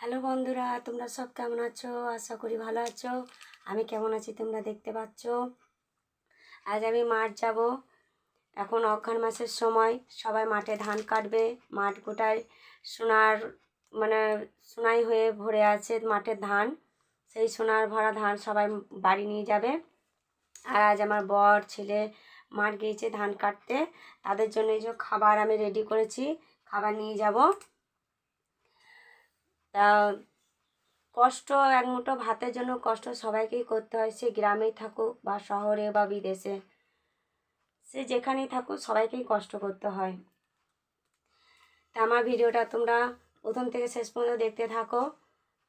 Hello বন্ধুরা, তোমরা সব কেমন আছো? আশা করি ভালো আছো। আমি কেমন আছি তোমরা দেখতে পাচ্ছ? আজ আমি মাঠ যাব। এখন অঘ্রাণ মাসের সময়, সবাই মাঠে ধান কাটবে। মাঠ গোটায় সোনার মানে সোনাই হয়ে ভরে আছে মাঠের ধান। সেই সোনার ভরা ধান সবাই বাড়ি নিয়ে যাবে। আর আজ আমার বর, ছেলে মাঠ গিয়েছে ধান কাটতে। তাদের জন্য এই যে খাবার আমি রেডি করেছি, খাবার নিয়ে যাব। তা কষ্ট এক মুঠো ভাতের জন্য কষ্ট সবাইকেই করতে হয়। সে গ্রামেই থাকুক বা শহরে বা বিদেশে, সে যেখানেই থাকুক সবাইকেই কষ্ট করতে হয়। তা আমার ভিডিওটা তোমরা প্রথম থেকে শেষ পর্যন্ত দেখতে থাকো।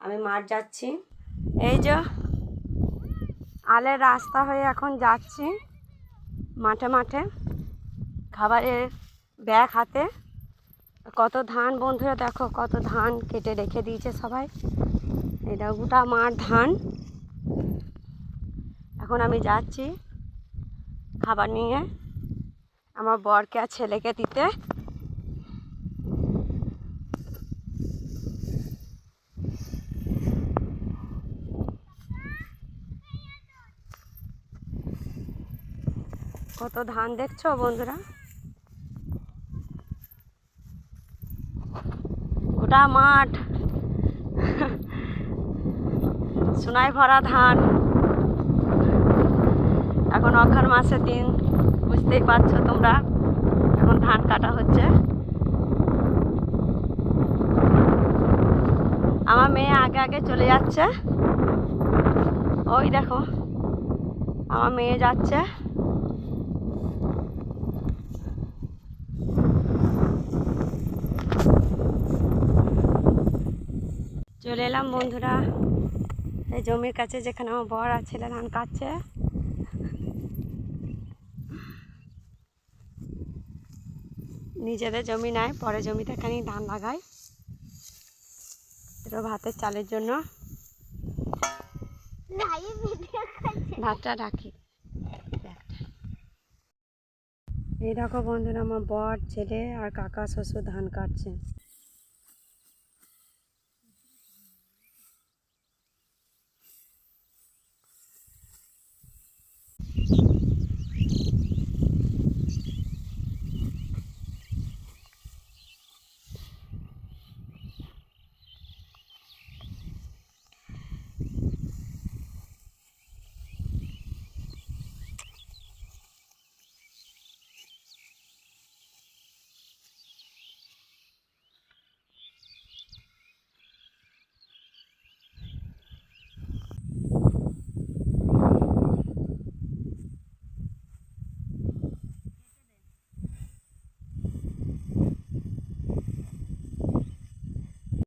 আমি মাঠ যাচ্ছি। এই যে আলের রাস্তা হয়ে এখন যাচ্ছি মাঠে মাঠে। খাবারের ব্যাগ হাতে। কত ধান বন্ধুরা দেখো, কত ধান কেটে রেখে দিয়েছে সবাই। এটা গোটা মার ধান। এখন আমি যাচ্ছি খাবার নিয়ে আমার বরকে আর ছেলেকে দিতে। কত ধান দেখছ বন্ধুরা? গোটা মাঠ। সোনায় ভরা ধান। এখন অঘ্রাণ মাসের দিন, বুঝতেই পারছ তোমরা। এখন ধান কাটা হচ্ছে। আমার মেয়ে আগে আগে চলে যাচ্ছে। ওই দেখো, আমার মেয়ে যাচ্ছে। চলে এলাম বন্ধুরা। এই জমির কাছে যেখানে আমার বর আর ছেলে ধান কাটছে। নিজেদের জমি নাই পরে জমিতে খানি ধান লাগাই। এটা ভাতের চালের জন্য। ভাতটা রাখি। এই দেখো বন্ধুরা, আমার বর, ছেলে আর কাকা, শ্বশুর ধান কাটছে।